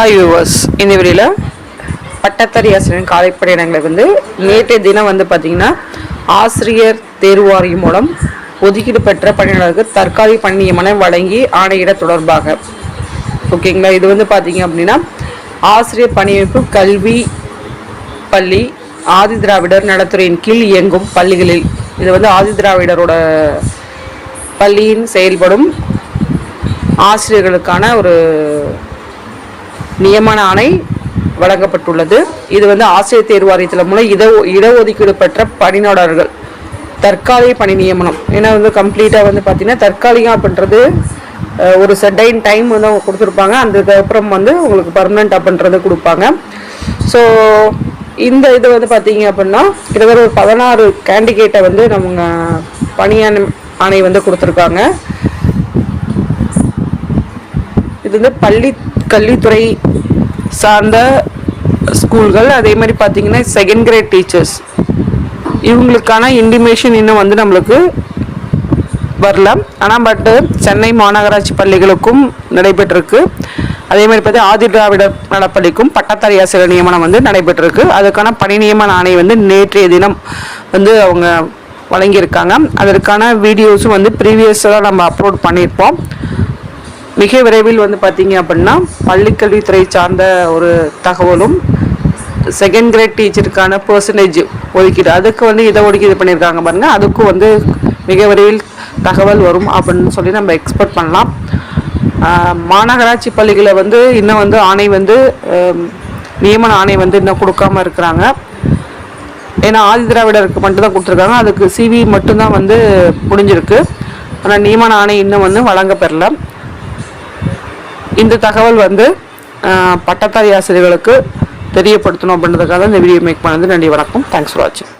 Hi viewers இந்த வீடியோவில் பட்டத்தறி ஆசிரியர் காலைப்படையினங்களை வந்து நேற்றைய தினம் வந்து பார்த்திங்கன்னா ஆசிரியர் தேர்வாரியம் மூலம் ஒதுக்கீடு பெற்ற பணியாளருக்கு தற்காலிக பணி நியமனம் வழங்கி ஆணையிட தொடர்பாக. ஓகேங்களா இது வந்து பார்த்தீங்க அப்படின்னா ஆசிரியர் பணியமைப்பு கல்வி பள்ளி ஆதி திராவிடர் நலத்துறையின் கீழ் இயங்கும் பள்ளிகளில். இது வந்து ஆதி திராவிடரோட பள்ளியின் செயல்படும் ஆசிரியர்களுக்கான ஒரு நியமன ஆணை வழங்கப்பட்டுள்ளது. இது வந்து ஆசிரியர் தேர்வு வாரியத்தில் மூலம் இட இடஒதுக்கீடு பெற்ற பணியாளர்கள். தற்காலிக பணி நியமனம். ஏன்னா வந்து கம்ப்ளீட்டாக வந்து பார்த்தீங்கன்னா தற்காலிகம் அப்படின்றது ஒரு செட்டைன் டைம் வந்து அவங்க கொடுத்துருப்பாங்க. அதுக்கப்புறம் வந்து உங்களுக்கு பர்மனெண்ட் அப்படின்றது கொடுப்பாங்க. ஸோ இந்த இது வந்து பார்த்தீங்க அப்படின்னா கிட்டத்தட்ட ஒரு பதினாறு கேண்டிடேட்டை வந்து நம்ம பணியான ஆணை வந்து கொடுத்துருக்காங்க. இது வந்து பள்ளி கல்வித்துறை சார்ந்த ஸ்கூல்கள் அதே மாதிரி பார்த்தீங்கன்னா செகண்ட் கிரேட் டீச்சர்ஸ் இவங்களுக்கான இன்டிமேஷன் இன்னும் வந்து நம்மளுக்கு வரல. ஆனால் பட்டு சென்னை மாநகராட்சி பள்ளிகளுக்கும் நடைபெற்றிருக்கு. அதே மாதிரி பார்த்து ஆதி திராவிடர் நலப்பள்ளிக்கும் பட்டத்தாரி ஆசிரியர் நியமனம் வந்து நடைபெற்றிருக்கு. அதுக்கான பணி நியமன ஆணை வந்து நேற்றைய தினம் வந்து அவங்க வழங்கியிருக்காங்க. அதற்கான வீடியோஸும் வந்து ப்ரீவியஸாக நம்ம அப்லோட் பண்ணியிருப்போம். மிக விரைவில் வந்து பார்த்தீங்க அப்படின்னா பள்ளிக்கல்வித்துறை சார்ந்த ஒரு தகவலும் செகண்ட் கிரேட் டீச்சருக்கான பர்சன்டேஜ் ஒதுக்கீடு அதுக்கு வந்து இதை ஒதுக்கீடு பண்ணியிருக்காங்க பாருங்கள் அதுக்கும் வந்து மிக விரைவில் தகவல் வரும் அப்படின்னு சொல்லி நம்ம எக்ஸ்பெக்ட் பண்ணலாம். மாநகராட்சி பள்ளிகளை வந்து இன்னும் வந்து ஆணை வந்து நியமன ஆணை வந்து இன்னும் கொடுக்காம இருக்கிறாங்க. ஏன்னா ஆதி திராவிடருக்கு கொடுத்துருக்காங்க. அதுக்கு சிவி மட்டும்தான் வந்து முடிஞ்சிருக்கு. ஆனால் நியமன ஆணை இன்னும் வந்து வழங்க பெறல. இந்த தகவல் வந்து பட்டதாரி ஆசிரியர்களுக்கு தெரியப்படுத்தணும் அப்படின்றதுக்காக இந்த வீடியோ மேக் பண்ணது. நன்றி வணக்கம். தேங்க்ஸ் ஃபார் வாட்சிங்